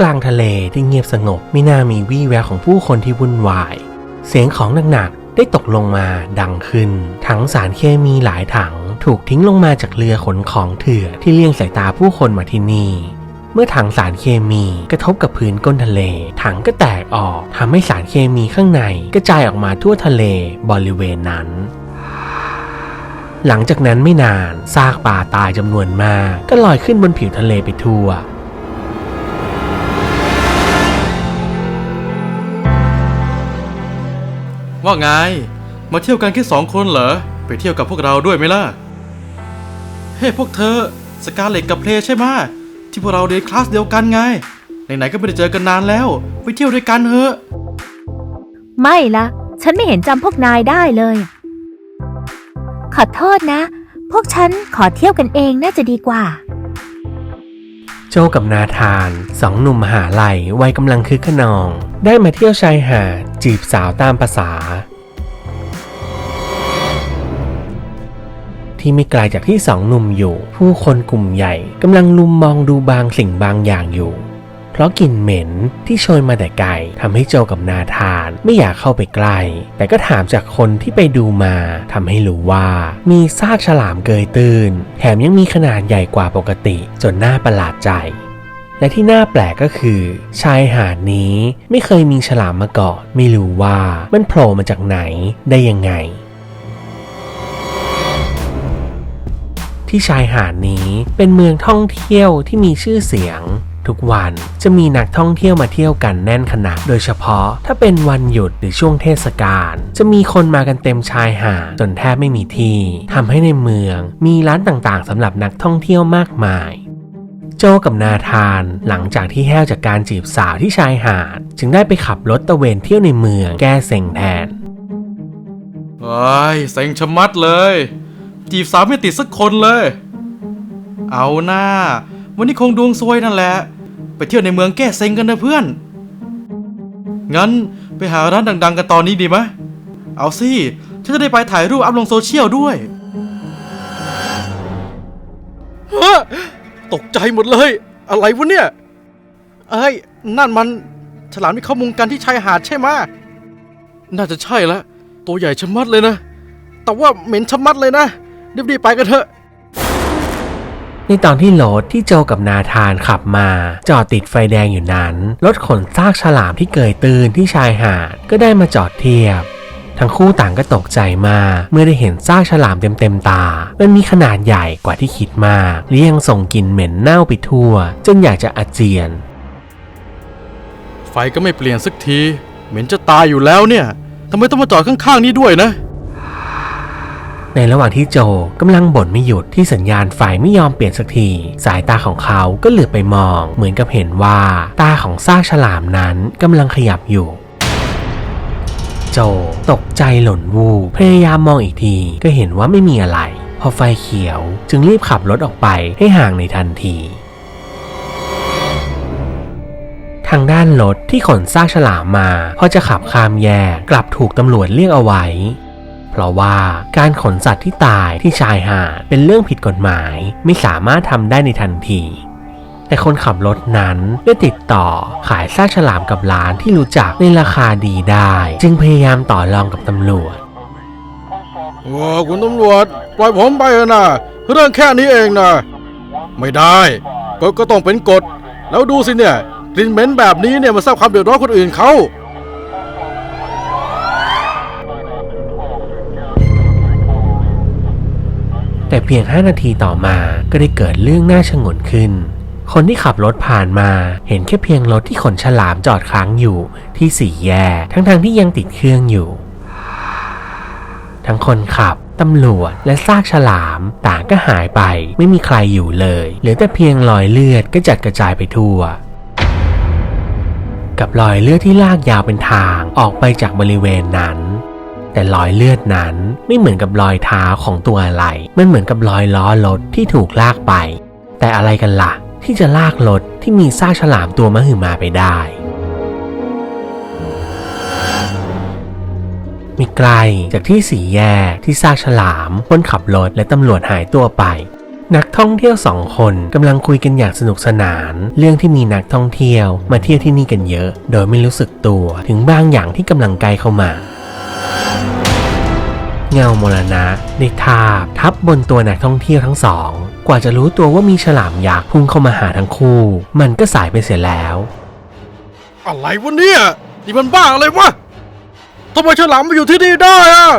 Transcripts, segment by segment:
กลางทะเลที่เงียบสงบไม่น่ามีวี่แววของผู้คนที่วุ่นวาย เสียงของหนักๆได้ตกลงมาดังขึ้น ถังสารเคมีหลายถังถูกทิ้งลงมาจากเรือขนของเถื่อที่เลี่ยงสายตาผู้คนมาที่นี่เมื่อถังสารเคมีกระทบกับพื้นก้นทะเล ถังก็แตกออกทำให้สารเคมีข้างในกระจายออกมาทั่วทะเลบริเวณนั้น หลังจากนั้นไม่นานซากปลาตายจำนวนมาก ก็ลอยขึ้นบนผิวทะเลไปทั่ว ว่าไง มาเที่ยวกันแค่สองคนเหรอ ไปเที่ยวกับพวกเราด้วยไหมล่ะ เฮ้พวกเธอ สกาเล็กกับเพลใช่ไหมที่พวกเราเรียนคลาสเดียวกันไง ไหนๆก็ไม่ได้เจอกันนานแล้ว ไปเที่ยวด้วยกันเถอะ ไม่ละ ฉันไม่เห็นจำพวกนายได้เลย ขอโทษนะ พวกฉันขอเที่ยวกันเองน่าจะดีกว่า โจกับนาธานสองหนุ่มหาไหลวัยกำลังคึกขนอง ได้มาเที่ยวชายหาดจีบสาวตามภาษา ที่ไม่ไกลจากที่สองหนุ่มอยู่ ผู้คนกลุ่มใหญ่กำลังลุมมองดูบางสิ่งบางอย่างอยู่ ราะกลิ่นเหม็นที่โชยมาแต่ไกลทำให้โจกับนาธานไม่อยากเข้าไปใกล้ แต่ก็ถามจากคนที่ไปดูมาทำให้รู้ว่ามีซากฉลามเกยตื้น แถมยังมีขนาดใหญ่กว่าปกติ จนน่าประหลาดใจและที่น่าแปลกก็คือ ชายหาดนี้ไม่เคยมีฉลามมาก่อนไม่รู้ว่ามันโผล่มาจากไหนได้ยังไง ที่ชายหาดนี้เป็นเมืองท่องเที่ยวที่มีชื่อเสียง ทุกวัน จะมีนักท่องเที่ยวมาเที่ยวกันแน่นขนาด โดยเฉพาะถ้าเป็นวันหยุดหรือช่วงเทศกาล จะมีคนมากันเต็มชายหาดจนแทบไม่มีที่ทำให้ในเมือง มีร้านต่างๆสำหรับนักท่องเที่ยวมากมายโจกับนาธานหลังจากที่แห้วจากการจีบสาวที่ชายหาด จึงได้ไปขับรถตะเวนเที่ยวในเมืองแก้เซ็งแทนเอ้ยเซ็งชะมัดเลย จีบสาวไม่ติดสักคนเลย เอาหน้า วันนี้คงดวงซวยนั่นแหละ ไปเที่ยวในเมืองแก้เซ็งกันนะเพื่อน งั้นไปหาร้านดัง ๆ กันตอนนี้ดีไหมเอาสิ ฉันจะได้ไปถ่ายรูปอัพลงโซเชียลด้วยฮะตกใจหมดเลย อะไรวะเนี่ย เอ้ย นั่นมัน ฉลามที่เขามุงกันที่ชายหาดใช่ไหมน่าจะใช่ละ ตัวใหญ่ชะมัดเลยนะ แต่ว่าเหม็นชะมัดเลยนะรีบๆไปกันเถอะ ในตอนที่รถที่โจกับนาธานขับมา จอดติดไฟแดงอยู่นั้น รถขนซากฉลามที่เกยตื้นที่ชายหาดก็ได้มาจอดเทียบ ทั้งคู่ต่างก็ตกใจมากเมื่อได้เห็นซากฉลามเต็มๆตา มันมีขนาดใหญ่กว่าที่คิดมากและยังส่งกลิ่นเหม็นเน่าไปทั่ว จนอยากจะอาเจียน ไฟก็ไม่เปลี่ยนสักที เหม็นจะตายอยู่แล้วเนี่ยทำไมต้องมาจอดข้างๆนี้ด้วยนะ ในระหว่างที่โจกำลังบ่นไม่หยุดที่สัญญาณไฟไม่ยอมเปลี่ยนสักที สายตาของเขาก็เหลือบไปมอง เหมือนกับเห็นว่าตาของซากฉลามนั้นกำลังขยับอยู่โจตกใจหล่นวูบพยายามมองอีกทีก็เห็นว่าไม่มีอะไร พอไฟเขียวจึงรีบขับรถออกไปให้ห่างในทันทีทางด้านรถที่ขนซากฉลามมาพอจะขับข้ามแยกกลับถูกตำรวจเรียกเอาไว้ เพราะว่าการขนสัตว์ที่ตายที่ชายหาดเป็นเรื่องผิดกฎหมายไม่สามารถทำได้ในทันทีแต่คนขับรถนั้นได้ติดต่อขายซากฉลามกับร้านที่รู้จักในราคาดีได้ จึงพยายามต่อรองกับตำรวจโอ้คุณตำรวจ ปล่อยผมไปเถอะนะเรื่องแค่นี้เองนะ ไม่ได้กฎก็ต้องเป็นกฎ แล้วดูสิเนี่ยกลิ่นเหม็นแบบนี้เนี่ยมาสร้างความเดือดร้อนคนอื่นเขา แต่เพียง 5 นาทีต่อมาก็ได้เกิดเรื่องน่าชงนขึ้น คนที่ขับรถผ่านมาเห็นแค่เพียงรถที่ขนฉลามจอดค้างอยู่ที่สี่แยกทั้งๆที่ยังติดเครื่องอยู่ ทั้งคนขับตำรวจและซากฉลามต่างก็หายไปไม่มีใครอยู่เลยเหลือแต่เพียงรอยเลือดก็จัดกระจายไปทั่ว กับรอยเลือดที่ลากยาวเป็นทางออกไปจากบริเวณนั้น แต่รอยเลือดนั้นไม่เหมือนกับรอยเท้าของตัวอะไร มันเหมือนกับรอยล้อรถที่ถูกลากไป แต่อะไรกันละ่ะ ที่จะลากรถที่มีซากฉลามตัวมหึมาไปได้ มีไกลจากที่สีแยกที่ซากฉลามคนขับรถและตำรวจหายตัวไปนักท่องเที่ยวสองคนกำลังคุยกันอย่างสนุกสนาน เรื่องที่มีนักท่องเที่ยวมาเที่ยวที่นี่กันเยอะ โดยไม่รู้สึกตัวถึงบางอย่างที่กำลังใกล้เข้ามา เงามรณะในทาบทับบนตัวนักท่องเที่ยวทั้งสอง กว่าจะรู้ตัวว่ามีฉลามยักษ์พุ่งเข้ามาหาทั้งคู่ มันก็สายไปเสียแล้ว อะไรวะเนี่ยนี่มันบ้าอะไรวะทำไมฉลามมาอยู่ที่นี่ได้อะ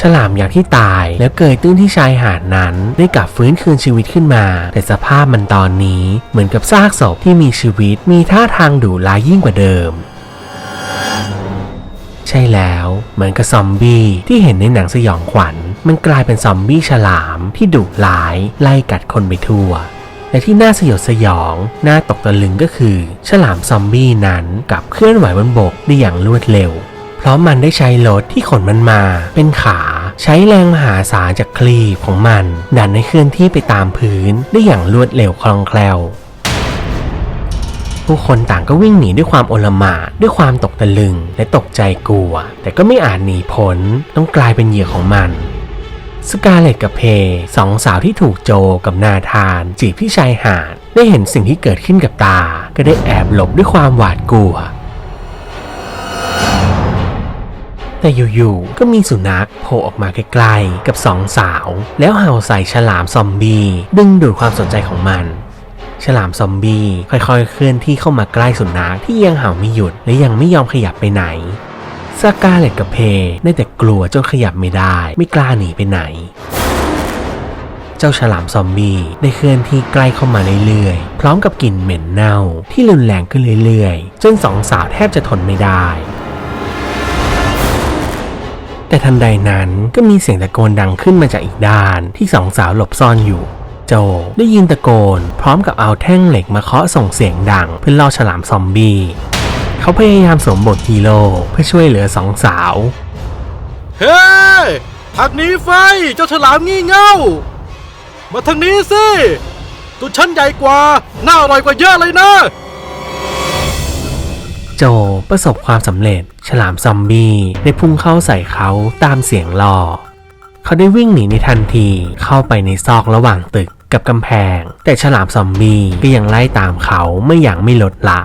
ฉลามยักษ์ที่ตายแล้วเกยตื้นที่ชายหาดนั้นได้กลับฟื้นคืนชีวิตขึ้นมา แต่สภาพมันตอนนี้เหมือนกับซากศพที่มีชีวิตมีท่าทางดุร้ายยิ่งกว่าเดิมใช่แล้วเหมือนกับซอมบี้ที่เห็นในหนังสยองขวัญ มันกลายเป็นซอมบี้ฉลามที่ดุร้าย ไล่กัดคนไปทั่วและที่น่าสยดสยองน่าตกตะลึงก็คือ ฉลามซอมบี้นั้นกลับเคลื่อนไหวบนบกได้อย่างรวดเร็ว ราะมันได้ใช้รถที่ขนมันมาเป็นขาใช้แรงมหาศาลจากคลีบของมัน ดันให้เคลื่อนที่ไปตามพื้นได้อย่างรวดเร็วคล่องแคล่วผู้คนต่างก็วิ่งหนีด้วยความโอลหม่าด้วยความตกตะลึงและตกใจกลัว แต่ก็ไม่อาจหนีพ้นต้องกลายเป็นเหยื่อของมันสกาเลตกับเพย์สองสาวที่ถูกโจกับนาธาน จีบที่ชายหาดได้เห็นสิ่งที่เกิดขึ้นกับตา ก็ได้แอบหลบด้วยความหวาดกลัว แต่อยู่ๆ ก็มีสุนัขโผล่ออกมาใกล้ๆ กับสองสาว แล้วเห่าใส่ฉลามซอมบี้ดึงดูดความสนใจของมัน ฉลามซอมบี้ค่อยๆ เคลื่อนที่เข้ามาใกล้สุนัขที่ยังเห่าไม่หยุดและยังไม่ยอมขยับไปไหนสกาเลตกับเพย์ได้แต่กลัวจนขยับไม่ได้ ไม่กล้าหนีไปไหน เจ้าฉลามซอมบี้ได้เคลื่อนที่ใกล้เข้ามาเรื่อยๆ พร้อมกับกลิ่นเหม็นเน่าที่รุนแรงขึ้นเรื่อยๆ จนสองสาวแทบจะทนไม่ได้ แต่ทันใดนั้นก็มีเสียงตะโกนดังขึ้นมาจากอีกด้านที่สองสาวหลบซ่อนอยู่ โจได้ยินตะโกน พร้อมกับเอาแท่งเหล็กมาเคาะส่งเสียงดังเพื่อล่อฉลามซอมบี้ เขาพยายามสวมบทฮีโร่เพื่อช่วยเหลือสองสาว เฮ้ยหักหนีไฟเจ้าฉลามงี่เง่า มาทางนี้สิตัวฉันใหญ่กว่า น่าอร่อยกว่าเยอะเลยนะ โจประสบความสำเร็จ ฉลามซอมบี้ได้พุ่งเข้าใส่เขาตามเสียงล่อเขาได้วิ่งหนีในทันทีเข้าไปในซอกระหว่างตึกกับกำแพง แต่ฉลามซอมบี้ก็ยังไล่ตามเขาไม่อย่างไม่ลดละ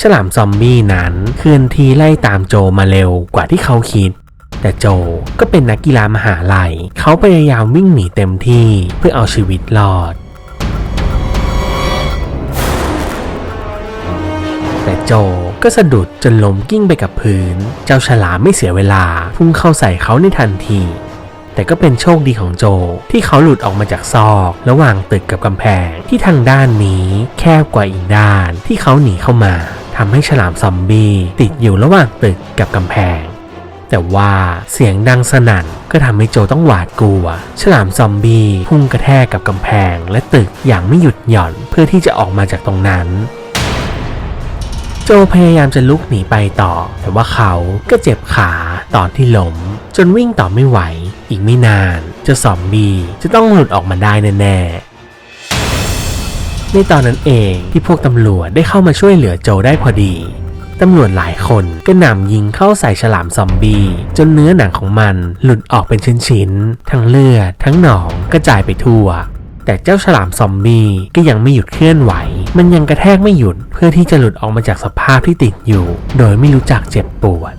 ฉลามซอมบี้นั้นเคลื่อนที่ไล่ตามโจมาเร็วกว่าที่เขาคิด แต่โจก็เป็นนักกีฬามหาลัย เขาพยายามวิ่งหนีเต็มที่เพื่อเอาชีวิตรอด แต่โจก็สะดุดจนล้มกิ้งไปกับพื้น เจ้าฉลามไม่เสียเวลา พุ่งเข้าใส่เขาในทันที แต่ก็เป็นโชคดีของโจที่เขาหลุดออกมาจากซอก ระหว่างตึกกับกำแพงที่ทางด้านนี้แคบกว่าอีกด้านที่เขาหนีเข้ามาทำให้ฉลามซอมบี้ติดอยู่ระหว่างตึกกับกำแพง แต่ว่าเสียงดังสนั่นก็ทำให้โจต้องหวาดกลัว ฉลามซอมบี้พุ่งกระแทกกับกำแพงและตึกอย่างไม่หยุดหย่อนเพื่อที่จะออกมาจากตรงนั้น จพยายามจะลุกหนีไปต่อ แต่ว่าเขาก็เจ็บขาตอนที่ล้มจนวิ่งต่อไม่ไหว อีกไม่นานเจ้าซอมบี้จะต้องหลุดออกมาได้แน่ๆในตอนนั้นเองที่พวกตำรวจได้เข้ามาช่วยเหลือโจได้พอดีตำรวจหลายคนก็นำยิงเข้าใส่ฉลามซอมบี้จนเนื้อหนังของมันหลุดออกเป็นชิ้นๆ ทั้งเลือดทั้งหนองกระจายไปทั่ว แต่เจ้าฉลามซอมบี้ก็ยังไม่หยุดเคลื่อนไหว มันยังกระแทกไม่หยุดเพื่อที่จะหลุดออกมาจากสภาพที่ติดอยู่ โดยไม่รู้จักเจ็บปวด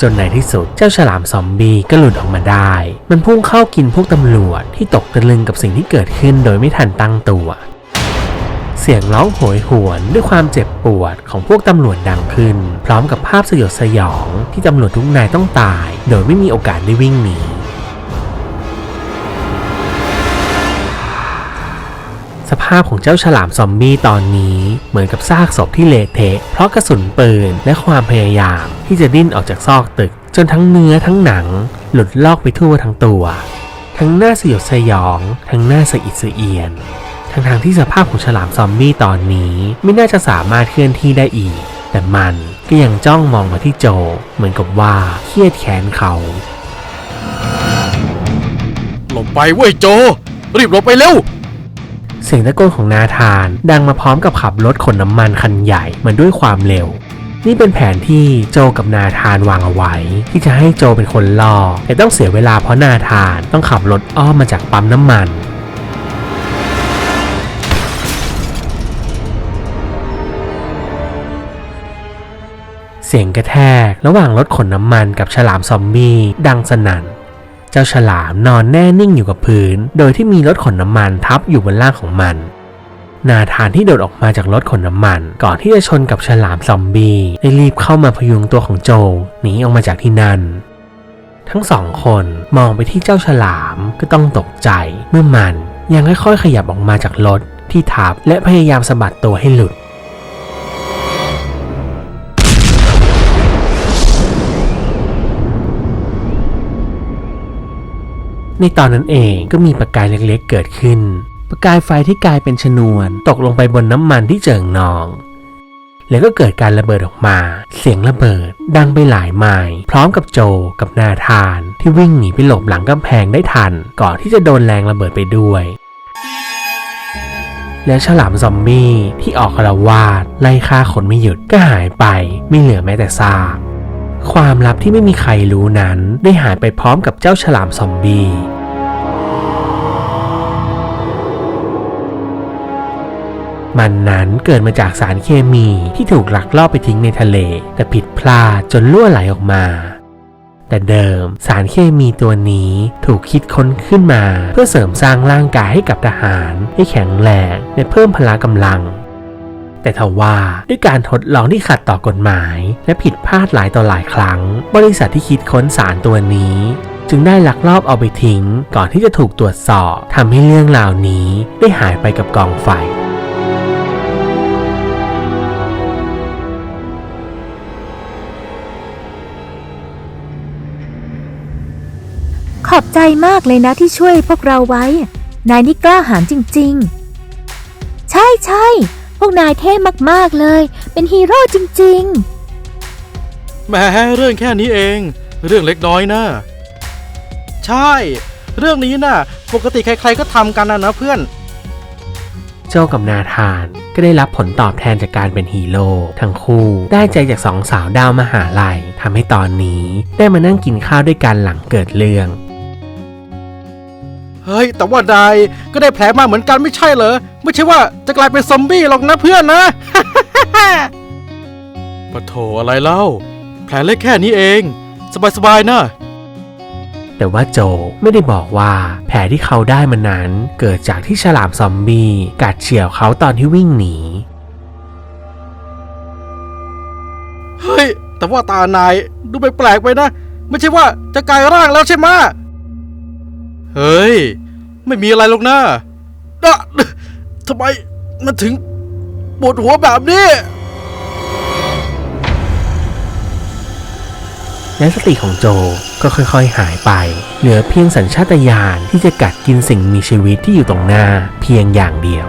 จนในที่สุดเจ้าฉลามซอมบี้ก็หลุดออกมาได้ มันพุ่งเข้ากินพวกตำรวจที่ตกตะลึงกับสิ่งที่เกิดขึ้นโดยไม่ทันตั้งตัว เสียงร้องโหยหวนด้วยความเจ็บปวดของพวกตำรวจดังขึ้น พร้อมกับภาพสยดสยองที่ตำรวจทุกนายต้องตาย โดยไม่มีโอกาสได้วิ่งหนี สภาพของเจ้าฉลามซอมบี้ตอนนี้เหมือนกับซากศพที่เละเทะเพราะกระสุนปืนและความพยายาม ที่จะดิ้นออกจากซอกตึก จนทั้งเนื้อทั้งหนัง หลุดลอกไปทั่วทั้งตัว ทั้งหน้าสยดสยอง ทั้งหน้าสะอิดสะเอียน ทั้งทางๆที่สภาพของฉลามซอมบี้ตอนนี้ไม่น่าจะสามารถเคลื่อนที่ได้อีก แต่มันก็ยังจ้องมองมาที่โจ เหมือนกับว่าเครียดแค้นเขา หลบไปเว้ยโจ รีบหลบไปเร็ว เสียงตะโกนของนาธาน ดังมาพร้อมกับขับรถขนน้ำมันคันใหญ่มาด้วยความเร็ว นี่เป็นแผนที่โจกับนาธานวางเอาไว้ ที่จะให้โจเป็นคนล่อแต่ต้องเสียเวลาเพราะนาธานต้องขับรถอ้อมมาจากปั๊มน้ำมันเสียงกระแทกระหว่างรถขนน้ำมันกับฉลามซอมบี้ดังสนั่น เจ้าฉลามนอนแน่นิ่งอยู่กับพื้น โดยที่มีรถขนน้ำมันทับอยู่บนล่างของมัน นาธานที่โดดออกมาจากรถขนน้ำมัน ก่อนที่จะชนกับฉลามซอมบี้ได้รีบเข้ามาพยุงตัวของโจหนีออกมาจากที่นั่นทั้งสองคนมองไปที่เจ้าฉลามก็ต้องตกใจเมื่อมันยังค่อยๆขยับออกมาจากรถที่ทับและพยายามสะบัดตัวให้หลุด ในตอนนั้นเองก็มีประกายเล็กๆเกิดขึ้น ประกายไฟที่กลายเป็นชนวนตกลงไปบนน้ำมันที่เจิ่งนอง แล้วก็เกิดการระเบิดออกมา เสียงระเบิดดังไปหลายไมล์พร้อมกับโจกับนาธาน ที่วิ่งหนีไปหลบหลังกำแพงได้ทัน ก่อนที่จะโดนแรงระเบิดไปด้วยแล้วฉลามซอมบี้ที่ออกอาละวาดไล่ฆ่าคนไม่หยุดก็หายไปไม่เหลือแม้แต่ซาก ความลับที่ไม่มีใครรู้นั้น ได้หายไปพร้อมกับเจ้าฉลามซอมบี้มันนั้นเกิดมาจากสารเคมีที่ถูกลักลอบไปทิ้งในทะเล แต่ผิดพลาดจนรั่วไหลออกมา แต่เดิมสารเคมีตัวนี้ถูกคิดค้นขึ้นมา เพื่อเสริมสร้างร่างกายให้กับทหาร ให้แข็งแรงและเพิ่มพละกำลัง แต่ทว่าด้วยการทดลองที่ขัดต่อกฎหมาย และผิดพลาดหลายต่อหลายครั้ง บริษัทที่คิดค้นสารตัวนี้ จึงได้ลักลอบเอาไปทิ้ง ก่อนที่จะถูกตรวจสอบทำให้เรื่องราวนี้ได้หายไปกับกองไฟขอบใจมากเลยนะที่ช่วยพวกเราไว้ นายนี่กล้าหาญจริง ๆ ใช่ใช่ พวกนายเท่มากๆเลย เป็นฮีโร่จริงแหมเรื่องแค่นี้เอง เรื่องเล็กน้อยนะใช่ เรื่องนี้น่ะ ปกติใครๆก็ทำกันนะนะเพื่อน โจกับนาธานก็ได้รับผลตอบแทนจากการเป็นฮีโร่ทั้งคู่ได้ใจจากสองสาวดาวมหาลัยทำให้ตอนนี้ได้มานั่งกินข้าวด้วยกันหลังเกิดเรื่อง เฮ้ย แต่ว่านายก็ได้แผลมาเหมือนกันไม่ใช่เหรอ ไม่ใช่ว่าจะกลายเป็นซอมบี้หรอกนะเพื่อนนะ ปะโถอะไรเล่า แผลเล็กแค่นี้เอง สบายๆนะ แต่ว่าโจไม่ได้บอกว่าแผลที่เขาได้มานั้น เกิดจากที่ฉลามซอมบี้กัดเฉี่ยวเขาตอนที่วิ่งหนี เฮ้ย แต่ว่าตานายดูไปแปลกๆไปนะ ไม่ใช่ว่าจะกลายร่างแล้วใช่ไหมะ เฮ้ย ไม่มีอะไรหรอกนะอะทำไมมันถึงปวดหัวแบบนี้และสติของโจก็ค่อยๆหายไป เหลือเพียงสัญชาตญาณที่จะกัดกินสิ่งมีชีวิตที่อยู่ตรงหน้าเพียงอย่างเดียว